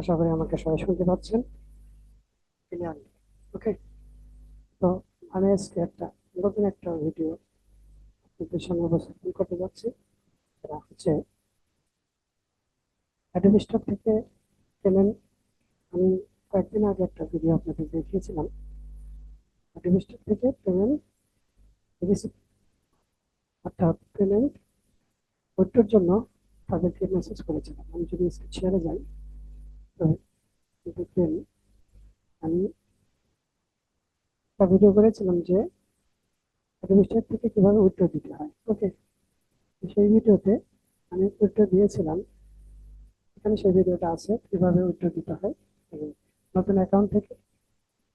আশা করি আমাকে সবাই শুনতে পাচ্ছেন। ওকে তো আমি আজকে একটা নতুন একটা ভিডিও আপনাদের সামনে উপস্থাপন করতে যাচ্ছি। সেটা হচ্ছে অ্যাডোবি থেকে পেমেন্ট আমি কয়েকদিন আগে একটা ভিডিও আপনাদের দেখিয়েছিলাম। অ্যাডোবি স্টোর থেকে পেমেন্ট অর্থাৎ পেমেন্ট ওইটার জন্য তাদেরকে মেসেজ করেছিলাম আমি যদি শেয়ারে যাই, তো দেখবেন আমি ভিডিও করেছিলাম যে অ্যাডমিনিস্ট্রেট থেকে কীভাবে উত্তর দিতে হয়। ওকে সেই ভিডিওতে আমি উত্তর দিয়েছিলাম। এখানে সেই ভিডিওটা আছে, কীভাবে উত্তর দিতে হয়। নতুন অ্যাকাউন্ট থেকে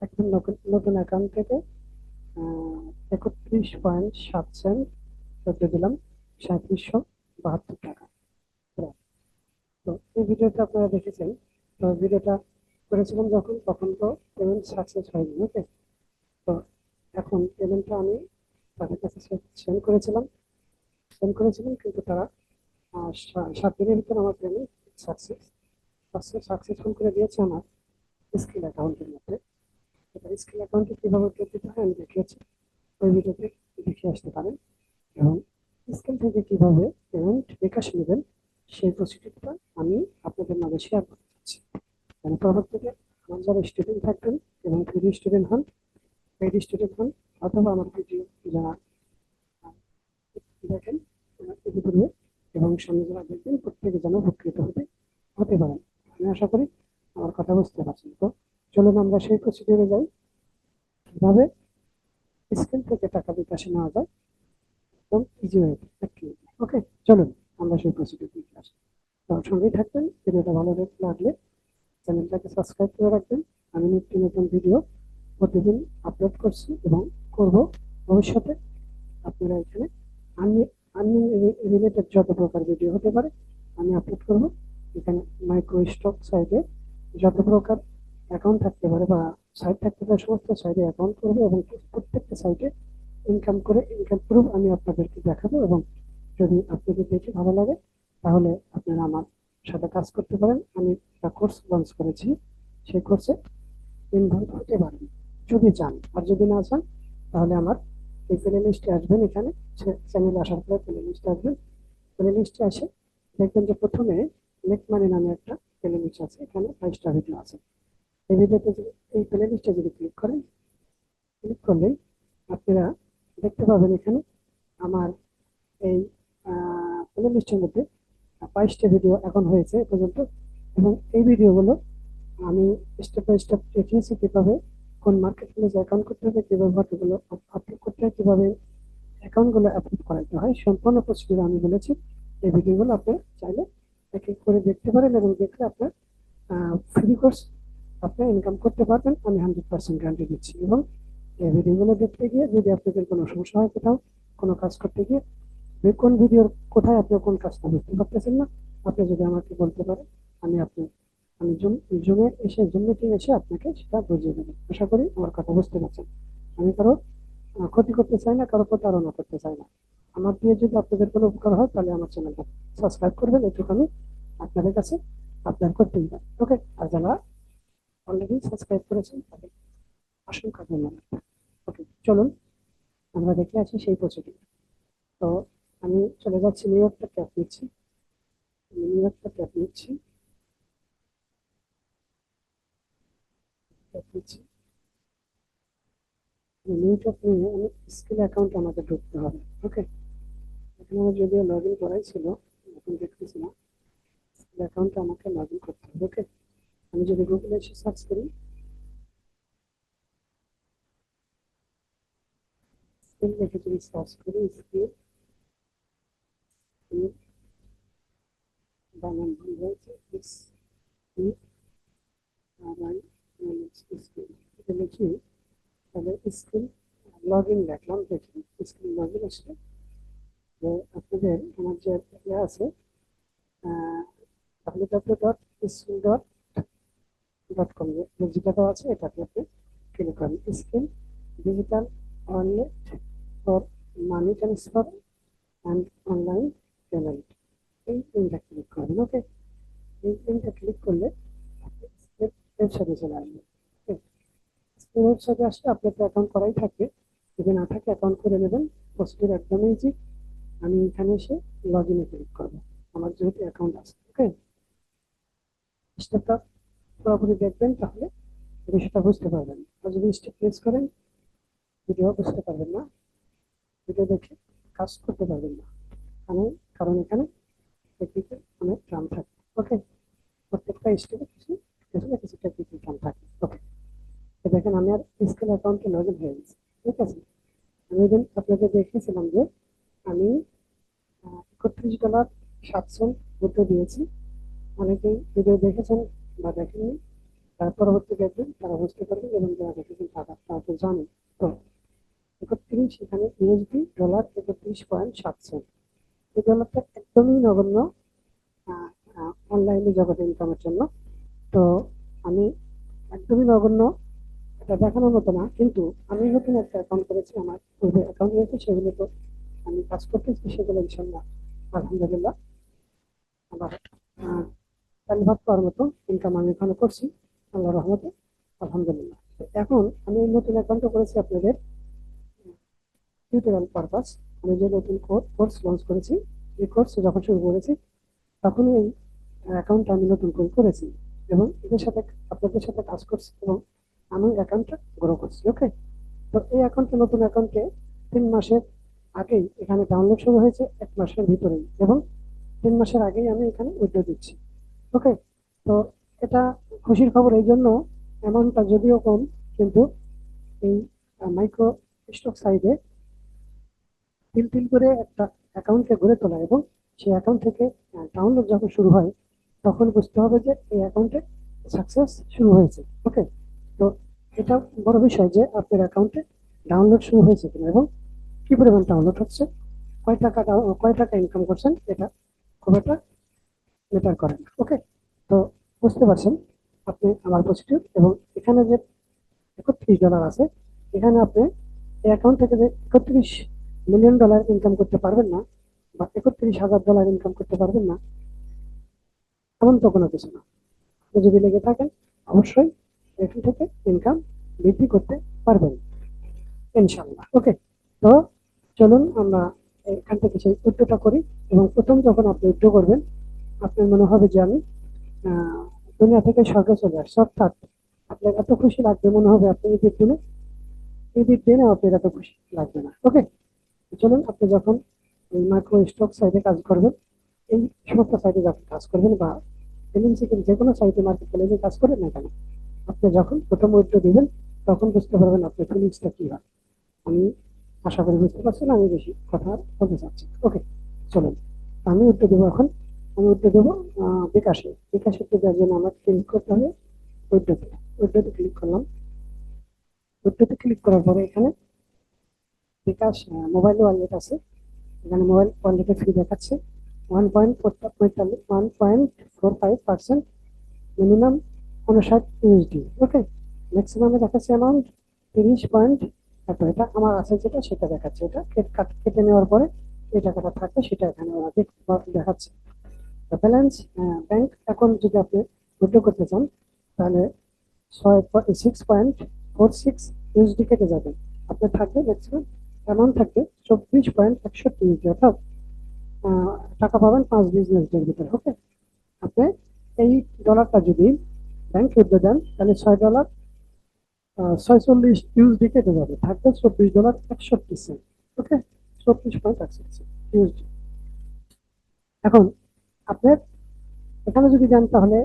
একদম নতুন অ্যাকাউন্ট থেকে একত্রিশ পয়েন্ট সাত সেন্ট দিলাম, সাঁত্রিশশো বাহাত্তর টাকা। তো এই ভিডিওটা আপনারা দেখেছেন। তো ভিডিওটা করেছিলাম যখন, তখন তো পেমেন্ট সাকসেস হয়নি ওকে তো এখন পেমেন্টটা আমি তাদের কাছে সেন্ড করেছিলাম। সেন্ড করেছিলাম কিন্তু তারা সাত দিনের ভিতরে আমার পেমেন্ট সাকসেস সাকসেস সাকসেসফুল করে দিয়েছে আমার স্কিল অ্যাকাউন্টের মধ্যে। এবার স্কিল অ্যাকাউন্টে কীভাবে দিতে হয় আমি দেখিয়েছি। ওই ভিডিওতে দেখে আসতে পারেন। এবং স্কিল থেকে কীভাবে পেমেন্ট বিকাশ নেবেন সেই প্রসিডিউরটা আমি আপনাদের মাঝে শেয়ার করতে চাচ্ছি। মানে পরবর্তীতে আমার যারা স্টুডেন্ট থাকবেন এবং ফ্রি স্টুডেন্ট হন পেড স্টুডেন্ট হন, অথবা আমার ভিডিও যারা, দেখেন ইতিপূর্বে এবং সামনে যারা দেখবেন, প্রত্যেকে যেন উপকৃত হতে হতে পারেন। আমি আশা করি আমার কথা বুঝতে পারছেন। তো চলুন আমরা সেই প্রসিডিউরে যাই। কীভাবে স্কিল থেকে টাকা বিকাশে নেওয়া যায়। একদম ইজি ওয়ে ওকে চলুন। আমরা সেই প্রসিডিউর দেখে আসি তো সঙ্গেই থাকবেন, ভিডিওটা ভালো লাগলে চ্যানেলটাকে সাবস্ক্রাইব করে রাখবেন। আমি নিত্য নতুন ভিডিও প্রতিদিন আপলোড করছি এবং করব ভবিষ্যতে। আপনারা এখানে আর্নিং আর্নিং রিলেটেড যত প্রকার ভিডিও হতে পারে, আমি আপলোড করব। এখানে মাইক্রো স্টক সাইটে যত প্রকার অ্যাকাউন্ট থাকতে পারে বা সাইট থাকতে পারে, সমস্ত সাইটে অ্যাকাউন্ট করব এবং প্রত্যেকটা সাইটে ইনকাম করে ইনকাম প্রুফ আমি আপনাদেরকে দেখাবো এবং যদি আপনাদের দেখে ভালো লাগে, তাহলে আপনারা আমার সাথে কাজ করতে পারেন। আমি একটা কোর্স লঞ্চ করেছি। সেই কোর্সে ইনভলভ হতে পারেন। যদি চান, আর যদি না চান, তাহলে আমার এই প্লে লিস্টে আসবেন এখানে। চ্যানেলে আসার পরে প্লে লিস্টে আসবেন। প্লে লিস্টে আসে দেখবেন যে প্রথমে নেট মানি নামে একটা প্লে লিস্ট আছে। এখানে ফাইভটা ভিডিও আছে। এই ভিডিওতে যদি, এই প্লে লিস্টে যদি ক্লিক করেন ক্লিক করলেই আপনারা দেখতে পাবেন এখানে আমার এই প্লে লিস্টের মধ্যে বাইশটা ভিডিও এখন হয়েছে এ পর্যন্ত। এবং এই ভিডিওগুলো আমি স্টেপ বাই স্টেপ দেখিয়েছি কীভাবে, কোন মার্কেট প্লেস অ্যাকাউন্ট করতে হবে, কীভাবে ফটোগুলো আপলোড করতে হয়, কীভাবে অ্যাকাউন্টগুলো অ্যাপ্রুভ করাতে হয়, সম্পূর্ণ প্রসিডিউর আমি বলেছি। এই ভিডিওগুলো আপনি চাইলে এক এক করে দেখতে পারেন এবং দেখলে আপনার ফ্রি কোর্স আপনি ইনকাম করতে পারবেন। আমি হান্ড্রেড পার্সেন্ট গ্যারান্টি দিচ্ছি। এবং এই ভিডিওগুলো দেখতে গিয়ে যদি আপনাদের কোনো সমস্যা হয় কোথাও, কোনো কাজ করতে গিয়ে কোন ভিডিওর কোথায় আপনি কোন কাজটা বুঝতে পারতেছেন না, আপনি যদি আমাকে বলতে পারেন, আমি আপনি, আমি জুম এসে, জুম মিটিং এসে আপনাকে সেটা বুঝিয়ে দেবো। আশা করি আমার কথা বুঝতে পারছেন। আমি কারও ক্ষতি করতে চাই না, কারও প্রতারণা করতে চাই না। আমার দিয়ে যদি আপনাদের কোনো উপকার হয়, তাহলে আমার চ্যানেলটা সাবস্ক্রাইব করবেন, এটুকু আমি আপনাদের কাছে আপনার করতেই পারি। ওকে, আর যারা অলরেডি সাবস্ক্রাইব করেছেন, তাদের অসংখ্য ধন্যবাদ। ওকে, চলুন, আমরা দেখে আছি সেই প্রসিডিউর তো আমি চলে যাচ্ছি নিউ ইয়র্কটা ক্যাপ নিচ্ছি। নিউ ইয়র্কটা ক্যাপ নিচ্ছি। নিচ্ছি। নিউটক নিয়ে আমি স্কিল অ্যাকাউন্ট আমাকে ঢুকতে হবে, ওকে? আমার যদিও লগ ইন করাই ছিল আমাকে লগ ইন করতে হবে, ওকে? আমি যদি গুগলে এসে সার্চ করি। স্কিল লিখে যদি সার্চ করি, স্কিল বানান ভুল হয়েছে আর আই স্কিল এটা লিখি তাহলে স্কিল লগ ইন দেখলাম দেখি স্কিল লগ ইন আসলে আপনাদের আমার যে ইয়ে আছে W W dot skill dot dot com যেটা আছে এটাতে আপনি ক্লিক করেন skill digital wallet for money transfer and online payment এই তিনটা ক্লিক করবেন ওকে এই লিঙ্কটা ক্লিক করলে ওয়েবসাইটে চলে আসবে ওয়েবসাইটে আসলে আপনার তো অ্যাকাউন্ট করাই থাকে, যদি না থাকে অ্যাকাউন্ট করে নেবেন প্রসিডিউর একদম ইজি আমি এখানে এসে লগ ইনে ক্লিক করব, আমার যেহেতু অ্যাকাউন্ট আছে ওকে স্টেপটা পুরোপুরি দেখবেন তাহলে বিষয়টা বুঝতে পারবেন। আর যদি স্টেপ প্রেস করেন ভিডিও বুঝতে পারবেন না ভিডিও দেখে কাজ করতে পারবেন না কারণ এখানে টেকনিক্যাল অনেক টার্ম থাকে ওকে প্রত্যেকটা স্টেপে কিছু কিছু না কিছু টেকনিক্যাল টার্ম থাকে ওকে তো দেখেন আমি আর ইন হয়ে গেছি। ঠিক আছে? আমি ওই দিন আপনাদের দেখিয়েছিলাম যে আমি একত্রিশ ডলার সাতশো মধ্যে দিয়েছি। অনেকেই ভিডিও দেখেছেন বা দেখেননি। তার পরবর্তী দেখবেন তারা বুঝতে পারবেন এবং যারা দেখেছেন তারা তারা জানেন। তো একত্রিশ এখানে ইউএসডি ডলার একত্রিশ পয়েন্ট সাত সেন্ট এই ডলারটা একদমই নগণ্য অনলাইনে জগতে ইনকামের জন্য। তো আমি একদমই নগণ্য দেখানোর মতো না, কিন্তু আমি নতুন একটা অ্যাকাউন্ট করেছি আমার পূর্বে অ্যাকাউন্ট রয়েছে, সেগুলো তো আমি কাজ করতেছি, সেগুলো ইনশাল্লাহ আলহামদুলিল্লাহ। আবার ভাগ করার মতো ইনকাম আমি এখানে করছি আল্লাহ রহমতে, আলহামদুলিল্লাহ। এখন আমি নতুন অ্যাকাউন্টও করেছি আপনাদের টিউটোরিয়াল পারপাস আমি যে নতুন কোর্স লঞ্চ করেছি, এই কোর্স যখন শুরু করেছি, তখনই এই অ্যাকাউন্টটা আমি নতুন করে করেছি। এবং এদের সাথে, আপনাদের সাথে কাজ করছি এবং আমি অ্যাকাউন্টটা গ্রো করছি ওকে তো এই অ্যাকাউন্টে নতুন অ্যাকাউন্টে তিন মাসের আগেই এখানে ডাউনলোড শুরু হয়েছে, এক মাসের ভিতরেই এবং তিন মাসের আগেই আমি এখানে উইড্রো দিচ্ছি ওকে তো এটা খুশির খবর, এই জন্য অ্যামাউন্টটা যদিও কম, কিন্তু এই মাইক্রো স্টক সাইডে তিল তিল করে একটা অ্যাকাউন্টকে গড়ে তোলা এবং সেই অ্যাকাউন্ট থেকে ডাউনলোড যখন শুরু হয়, তখন বুঝতে হবে যে এই অ্যাকাউন্টে সাকসেস শুরু হয়েছে ওকে তো এটা বড় বিষয় যে আপনার অ্যাকাউন্টে ডাউনলোড শুরু হয়েছে কিনা এবং কি পরিমাণ ডাউনলোড হচ্ছে, কয় টাকা কয় টাকা ইনকাম করছেন, এটা খুব একটা ম্যাটার করে না ওকে তো বুঝতে পারছেন আপনি আমার পজিটিভ এবং এখানে যে একত্রিশ ডলার আছে, এখানে আপনি এই অ্যাকাউন্ট থেকে যে একত্রিশ মিলিয়ন ডলার ইনকাম করতে পারবেন না বা একত্রিশ হাজার ডলার ইনকাম করতে পারবেন না, এমন তো কোনো কিছু না। আপনি যদি লেগে থাকেন, অবশ্যই এখান থেকে ইনকাম বৃদ্ধি করতে পারবেন। ইনশাল্লাহ ওকে তো চলুন আমরা এখান থেকে সেই উদ্যোগটা করি এবং প্রথম যখন আপনি উদ্যোগ করবেন, আপনার মনে হবে যে আমি দুনিয়া থেকে স্বর্গে চলে আসছে। অর্থাৎ আপনার এত খুশি লাগবে, মনে হবে আপনি ঈদের দিনে ঈদের দিনে আপনার এত খুশি লাগবে না। ওকে চলুন আপনি যখন মাইক্রো স্টক সাইডে কাজ করবেন, এই সমস্ত সাইডে যখন কাজ করবেন বা এমএনসি যে কোনো সাইটে মার্কেট প্লেসে কাজ করেন না কেন আপনি যখন প্রথম উদ্যোগ দিবেন, তখন বুঝতে পারবেন আপনার ফিলিংসটা কি হয়। আমি আশা করি বুঝতে পারছেন, আমি বেশি কথা বলতে চাচ্ছি ওকে চলুন। আমি উত্তর দেবো এখন। আমি উত্তর দেবো বিকাশে। বিকাশে দেওয়ার জন্য আমার ক্লিক করতে হবে উইড্রোতে উইড্রোতে ক্লিক করলাম। উইড্রোতে ক্লিক করার পরে এখানে বিকাশ মোবাইল ওয়ালেট আছে। এখানে মোবাইল ওয়ালেটে ফি দেখাচ্ছে। ওয়ান পয়েন্ট পঁয়তাল্লিশ one point four five percent minimum উনষাট ইউএসডি ওকে ম্যাক্সিমামে দেখাচ্ছে অ্যামাউন্ট তিরিশ পয়েন্ট এত এটা আমার আছে যেটা, সেটা দেখাচ্ছে এটা। কেটে নেওয়ার পরে এই টাকাটা থাকে সেটা এখানে দেখাচ্ছে। ব্যালেন্স ব্যাংক অ্যাকাউন্ট যদি আপনি উইথড্র করতে চান, তাহলে ছয় six point four six USD কেটে যাবে। আপনার থাকবে ম্যাক্সিমাম অ্যামাউন্ট থাকবে চব্বিশ পয়েন্ট একষট্টি ইউএসডি অর্থাৎ টাকা পাবেন পাঁচ বিজনেস ডের ভিতরে ওকে আপনি এই ডলারটা যদি ব্যাংক উইথড্র দেন তাহলে ছয় ডলার ছয়চল্লিশ ইউএসডি কেটে যাবে। থাকবে চব্বিশ ডলার একষট্টি সেন্ট ওকে চব্বিশ পয়েন্ট একষট্টি ইউএসডি এখন আপনার এখানে যদি যান তাহলে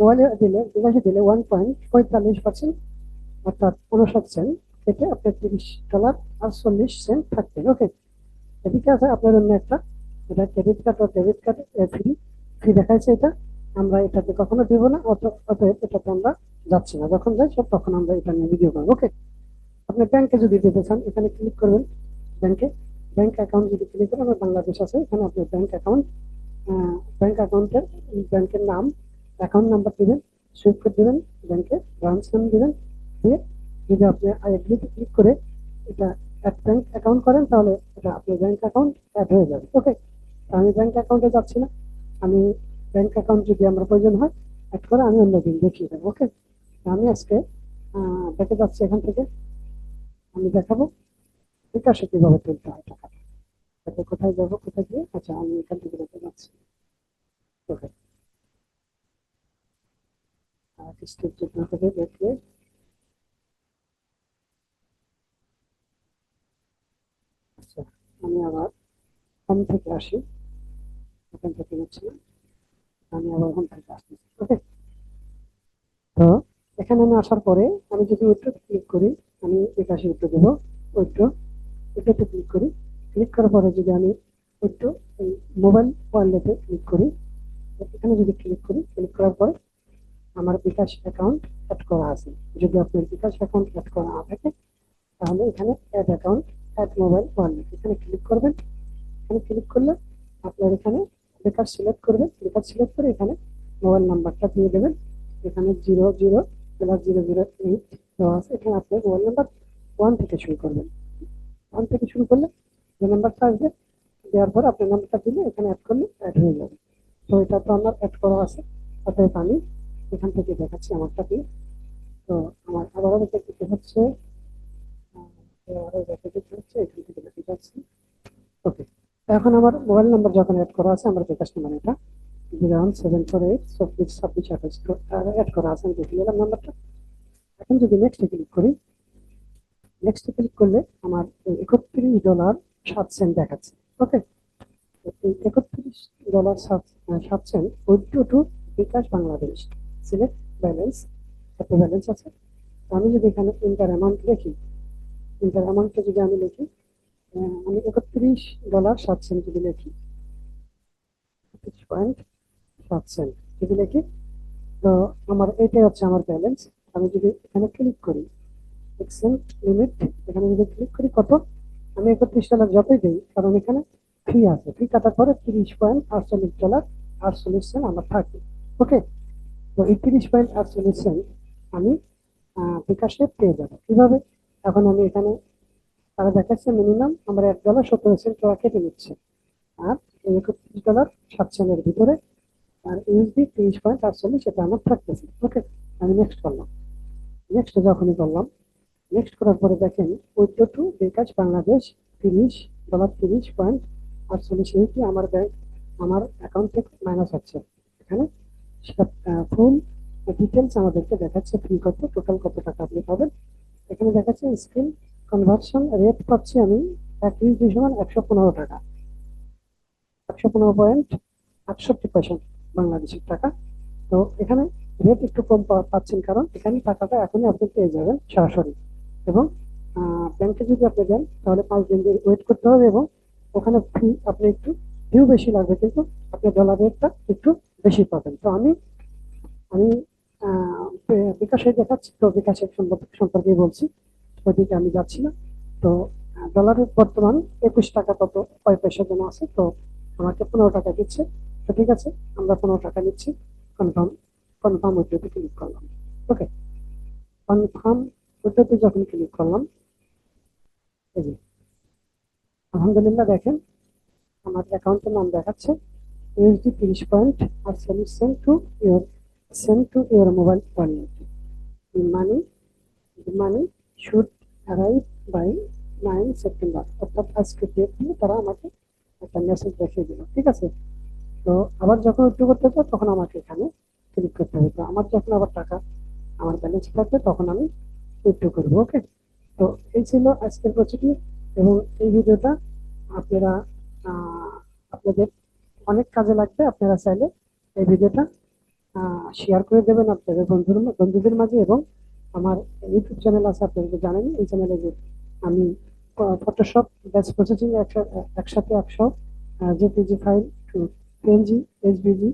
মোবাইলে দিলে বিকাশে দিলে ওয়ান পয়েন্ট পঁয়তাল্লিশ পার্সেন্ট অর্থাৎ উনষাট সেন্ট কেটে আপনার তিরিশ ডলার আর চল্লিশ সেন্ট থাকবে ওকে এদিকে আছে আপনার অন্য একটা, এটা ক্রেডিট কার্ড ও ডেবিট কার্ড ফ্রি ফ্রি দেখাচ্ছে এটা। আমরা এটাতে কখনো দেবো না অতএব এটাতে আমরা যাচ্ছি না। যখন যাই সব তখন আমরা এটা নিয়ে ভিডিও করব ওকে আপনি ব্যাংকে যদি দিতে চান, এখানে ক্লিক করবেন ব্যাংকে ব্যাংক অ্যাকাউন্ট যদি ক্লিক করেন, আমার বাংলাদেশ আছে, এখানে আপনার ব্যাংক অ্যাকাউন্ট ব্যাংক অ্যাকাউন্টের ব্যাংকের নাম অ্যাকাউন্ট নাম্বার দিবেন সুইপ করে দেবেন ব্যাংকে ব্রাঞ্চ নাম দিবেন, দিয়ে যদি আপনি এগ্রিতে ক্লিক করে এটা এক ব্যাংক অ্যাকাউন্ট করেন, তাহলে এটা আপনার ব্যাংক অ্যাকাউন্ট অ্যাড হয়ে যাবে ওকে আমি ব্যাংক অ্যাকাউন্টে যাচ্ছি না। আমি ব্যাংক অ্যাকাউন্ট যদি আমার প্রয়োজন হয় অ্যাড করে আমি অন্যদিন দেখিয়ে দেবো ওকে আমি আজকে দেখে যাচ্ছি এখান থেকে। আমি দেখাবো বিকাশে কীভাবে তুলতে হয় টাকাটা। কোথায় যাব, কোথায় গিয়ে? আচ্ছা আমি এখান থেকে দেখে যাচ্ছি। ওকে স্টেপ আচ্ছা আমি আবার হোম থেকে আসি। এখান থেকে নিচ্ছি না আমি আবার থেকে আসতেছি ওকে তো এখানে আমি আসার পরে আমি যদি উইথড্র ক্লিক করি আমি বিকাশে উইথড্র দেবো উইথড্র উইথড্রতে ক্লিক করি। ক্লিক করার পরে যদি আমি উইথড্র এই মোবাইল ওয়ালেটে ক্লিক করি এখানে যদি ক্লিক করি ক্লিক করার পরে আমার বিকাশ অ্যাকাউন্ট অ্যাড করা আছে। যদি আপনার বিকাশ অ্যাকাউন্ট অ্যাড করা না থাকে তাহলে এখানে add account add mobile wallet এখানে ক্লিক করবেন। এখানে ক্লিক করলে আপনার এখানে বিকাশ সিলেক্ট করবেন বিকাশ সিলেক্ট করে এখানে মোবাইল নাম্বারটা দিয়ে দেবেন। এখানে zero zero plus zero zero eight আছে। এখানে আপনি মোবাইল নাম্বার ওয়ান থেকে শুরু করবেন। ওয়ান থেকে শুরু করলে যে নাম্বারটা আসবে, দেওয়ার পর আপনার নাম্বারটা দিলে এখানে অ্যাড করলে অ্যাড হয়ে যাবে। তো এটা তো আমার অ্যাড করা আছে অতএব আমি এখান থেকে দেখাচ্ছি আমারটা দিয়ে। তো আমার আবারও দেখে দিতে হচ্ছে। আবারও দেখে হচ্ছে এখান থেকে দেখে যাচ্ছি ওকে এখন আমার মোবাইল নাম্বার যখন অ্যাড করা আছে, আমার বিকাশ নাম্বার এটা। জিরো সেভেন ফোর এইট চব্বিশ, ছাব্বিশ, আঠাশ অ্যাড করা আছে, আমি দেখে নিলাম নাম্বারটা। এখন যদি নেক্সটে ক্লিক করি নেক্সটে ক্লিক করলে আমার একত্রিশ ডলার সাত সেন্ট দেখাচ্ছে ওকে এই একত্রিশ ডলার সাত সাত cent withdraw to bKash Bangladesh. Select balance কত ব্যালেন্স আছে। আমি যদি এখানে ইন্টার অ্যামাউন্ট লিখি ইন্টার অ্যামাউন্টটা যদি আমি লিখি আমি একত্রিশ ডলার সাত সেন্ট যদি লিখি, একত্রিশ পয়েন্ট সাত সেন্ট যদি লিখি, তো আমার এটাই হচ্ছে আমার ব্যালেন্স আমি যদি এখানে ক্লিক করি এক্সেন্ট লিমিট এখানে যদি ক্লিক করি কত? আমি একত্রিশ ডলার যতই দিই, কারণ এখানে ফি আছে। ফি কাটার পরে তিরিশ পয়েন্ট আটচল্লিশ ডলার আটচল্লিশ সেন্ট আমার থাকে। ওকে তো এই তিরিশ পয়েন্ট আটচল্লিশ সেন্ট আমি বিকাশে পেয়ে যাব। কীভাবে? এখন আমি এখানে তারা দেখাচ্ছে মিনিমাম আমরা এক ডলার সত্তর সেন্ট ওরা কেটে নিচ্ছে। আর একত্রিশ ডলার সাত সেন্টের ভিতরে আর ইউএসডি তিরিশ পয়েন্ট আটচল্লিশ এটা আমার থাকতেছে। ওকে আমি নেক্সট করলাম। নেক্সট যখনই করলাম নেক্সট করার পরে দেখেন উইথড্র টু বিকাশ বাংলাদেশ তিরিশ ডলার তিরিশ পয়েন্ট আটচল্লিশ এইটি আমার ব্যাংক আমার অ্যাকাউন্ট থেকে মাইনাস হচ্ছে। এখানে সেটা ফুল ডিটেলস আমাদেরকে দেখাচ্ছে ফ্রি কত টোটাল কত টাকা আপনি পাবেন। এখানে দেখাচ্ছে স্ক্রিন কনভার্সন রেট পাচ্ছি আমি এক ইউএসডি সমান একশো পনেরো টাকা। একশো পনেরো পয়েন্ট আটষট্টি পার্সেন্ট বাংলাদেশের টাকা। তো এখানে রেট একটু কম পাচ্ছেন কারণ এখানে টাকাটা এখনই আপনি পেয়ে যাবেন সরাসরি। এবং ব্যাংকে যদি আপনি দেন তাহলে পাঁচ দিন ওয়েট করতে হবে এবং ওখানে ফি আপনি একটু ফিও বেশি লাগবে কিন্তু আপনি ডলার রেটটা একটু বেশি পাবেন। তো আমি আমি বিকাশে দেখাচ্ছি, তো বিকাশের সম্পর্কে বলছি। ওইদিকে আমি যাচ্ছি না। তো ডলারের বর্তমান একুশ টাকা কত, কয় পয়সা যেন আছে, তো আমাকে পনেরো টাকা দিচ্ছে। তো ঠিক আছে, আমরা পনেরো টাকা নিচ্ছি। কনফার্ম কনফার্ম উইথড্রোতে ক্লিক করলাম। ওকে কনফার্ম উইথড্রোতে যখন ক্লিক করলাম, এই যে, আলহামদুলিল্লাহ দেখেন, আমার অ্যাকাউন্টের নাম দেখাচ্ছে ইউএসডি তিরিশ পয়েন্ট আর আটচল্লিশ cent to your cent to your mobile wallet money money should arrive by nine September অর্থাৎ আজকে ডেট দিয়ে তারা আমাকে একটা মেসেজ দেখিয়ে দিল, ঠিক আছে? তো আবার যখন উইথড্র করতে চাই তখন আমাকে এখানে ক্লিক করতে হবে। তো আমার যখন আবার টাকা, আমার ব্যালেন্স থাকবে, তখন আমি উইথড্র করব ওকে তো এই ছিল আজকের প্রসিডিউর এবং এই ভিডিওটা আপনারা আপনাদের অনেক কাজে লাগবে। আপনারা চাইলে এই ভিডিওটা শেয়ার করে দেবেন আপনাদের বন্ধুর, বন্ধুদের মাঝে এবং আমার ইউটিউব চ্যানেল আছে, আপনারা তো জানেন এই চ্যানেলে যে আমি ফটোশপ ব্যাচ প্রসেসিং একসাথে একশো জেপিজি ফাইল টু পেনজি এইচবিজি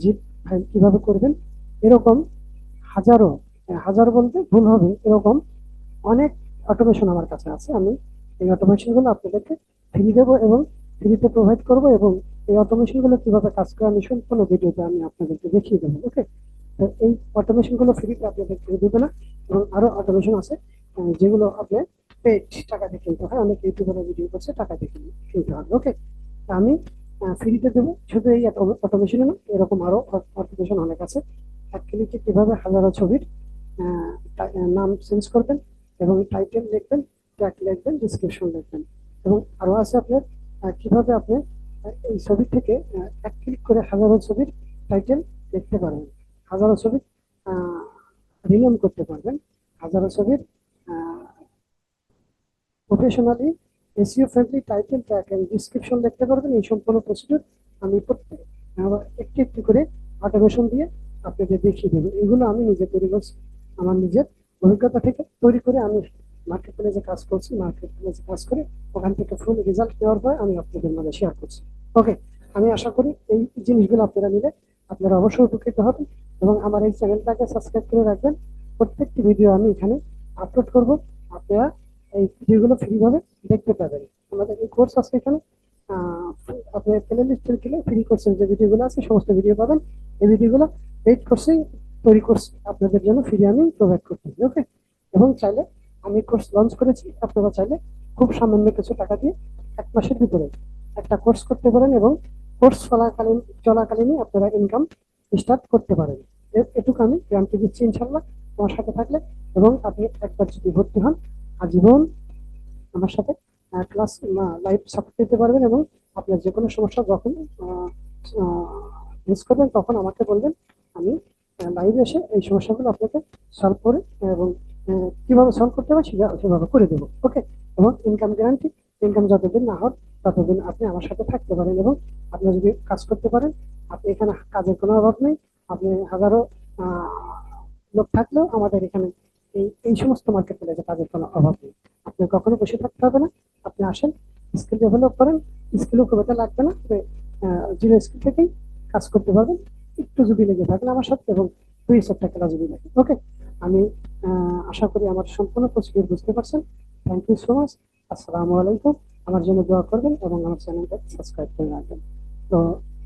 জিপ ফাইল কীভাবে করবেন, এরকম হাজারো হাজার বলতে ভুল হবে, এরকম অনেক অটোমেশন আমার কাছে আছে, আমি এই অটোমেশনগুলো আপনাদেরকে ফ্রি দেবো এবং ফ্রিতে প্রোভাইড করব এবং এই অটোমেশনগুলো কীভাবে কাজ করে, আমি সম্পূর্ণ ভিডিওতে আমি আপনাদেরকে দেখিয়ে দেবো ওকে এই অটোমেশনগুলো ফ্রিতে আপনাদেরকে দেবে না এবং আরও অটোমেশন আছে যেগুলো আপনি পেড টাকা দিয়ে কিনতে হয়। অনেক ইউটিউবারের ভিডিও করছে, টাকা দিয়ে কিন- কিনতে হবে ওকে আমি ফ্রিতে দেবো। শুধু এই অটোমেশনে না, এরকম আরও অটোমেশন অনেক আছে। এক ক্লিকে কীভাবে হাজারো ছবির নাম চেঞ্জ করবেন এবং টাইটেল লিখবেন ট্যাগ লিখবেন ডিসক্রিপশন লিখবেন। এবং আরও আছে আপনার কীভাবে আপনি এই ছবি থেকে এক ক্লিক করে হাজারো ছবির টাইটেল দেখতে পারবেন। হাজারো ছবির রিনেম করতে পারবেন। হাজারো ছবির professionally SEO friendly title track and description দেখতে পারবেন। এই সম্পূর্ণ প্রসিডিউর আমি প্রত্যেক একটু একটু করে অটোমেশন দিয়ে আপনাদের দেখিয়ে দেবো। এগুলো আমি নিজে তৈরি করছি। আমার নিজের অভিজ্ঞতা থেকে তৈরি করে আমি মার্কেট প্লেসে কাজ করছি। মার্কেট প্লেসে কাজ করে ওখান থেকে ফুল রেজাল্ট দেওয়ার পর আমি আপনাদের মাঝে শেয়ার করছি। ওকে আমি আশা করি এই জিনিসগুলো আপনারা নিলে আপনারা অবশ্যই উপকৃত হবেন এবং আমার এই চ্যানেলটাকে সাবস্ক্রাইব করে রাখবেন। প্রত্যেকটি ভিডিও আমি এখানে আপলোড করব। আপনারা এই ভিডিওগুলো ফ্রিভাবে দেখতে পাবেন। আমাদের এই কোর্স আছে এখানে। আহ, আপনার প্লে লিস্টের গেলে ফ্রি কোর্সের যে ভিডিওগুলো আছে সমস্ত ভিডিও পাবেন। এই ভিডিওগুলো পেইড কোর্সেই তৈরি কোর্স আপনাদের জন্য ফ্রি আমি প্রোভাইড করতেছি ওকে এবং চাইলে আমি কোর্স লঞ্চ করেছি আপনারা চাইলে খুব সামান্য কিছু টাকা দিয়ে এক মাসের ভিতরে একটা কোর্স করতে পারেন এবং কোর্স চলাকালীন, চলাকালীনই আপনারা ইনকাম স্টার্ট করতে পারেন। এটুকু আমি গ্যারান্টি দিচ্ছি ইনশাল্লাহ আমার সাথে থাকলে এবং আপনি একবার যদি ভর্তি হন, আজীবন আমার সাথে ক্লাস লাইভ সাপোর্ট দিতে পারবেন এবং আপনার যে কোনো সমস্যা যখন মিস করবেন তখন আমাকে বলবেন, আমি লাইভে এসে এই সমস্যাগুলো আপনাকে সলভ করে, এবং কীভাবে সলভ করতে হবে সেটা সেভাবে করে দেবো। ওকে এবং ইনকাম গ্যারান্টি ইনকাম যতদিন না হয় ততদিন আপনি আমার সাথে থাকতে পারেন এবং আপনি যদি কাজ করতে পারেন, আপনি এখানে কাজের কোনো অভাব নেই। আপনি হাজারো লোক থাকলেও আমাদের এখানে এই এই সমস্ত মার্কেট প্লেসে কাজের কোনো অভাব নেই। আপনি কখনো বসে থাকতে হবে না। আপনি আসেন স্কিল ডেভেলপ করেন স্কিলও খুব একটা লাগবে না, তবে জিরো স্কিল থেকেই কাজ করতে পারবেন। একটু যদি লেগে থাকেন আমার সাথে এবং দুই চারটা ক্লাস যদি লাগে। ওকে আমি আশা করি আমার সম্পূর্ণ প্রসিডিউর বুঝতে পারছেন। থ্যাংক ইউ সো মাচ আসসালামু আলাইকুম। আমার জন্য দোয়া করবেন এবং আমার চ্যানেলটা সাবস্ক্রাইব করে রাখবেন। তো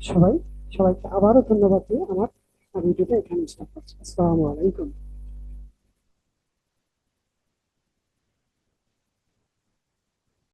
সবাই, সবাইকে আবারও ধন্যবাদ দিয়ে আমার ভিডিওটা এখানে স্টার্ট করছি। আসসালামু আলাইকুম।